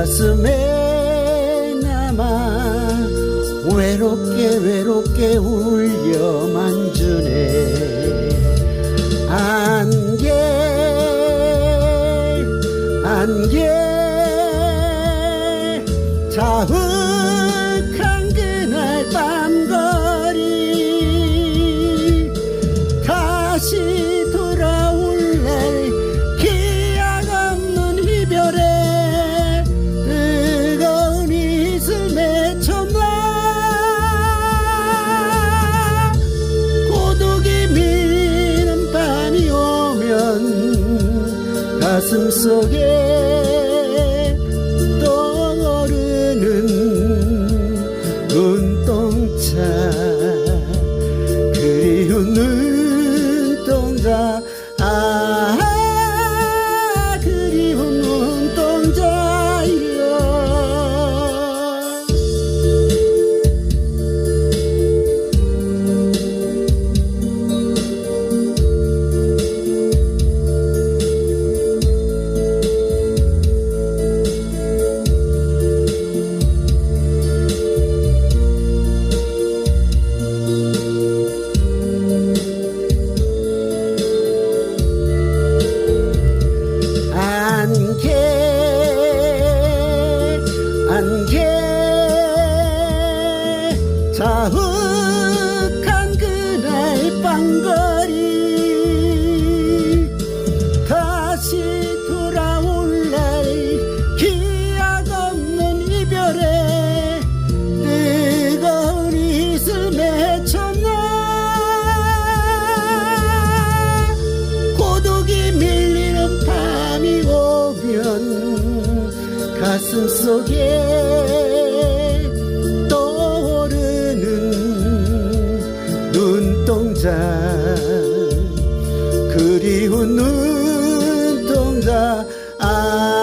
가슴에 남아 외롭게 외롭게 울려만 주네. 안개 안개 자욱한 그날 밤 가슴 속에 자욱한 그날 밤거리 다시 돌아올 날 기약 없는 이별에 뜨거운 이슬 맺혔나? 고독이 밀리는 밤이 오면 가슴 속에 눈동자 그리운 눈동자 아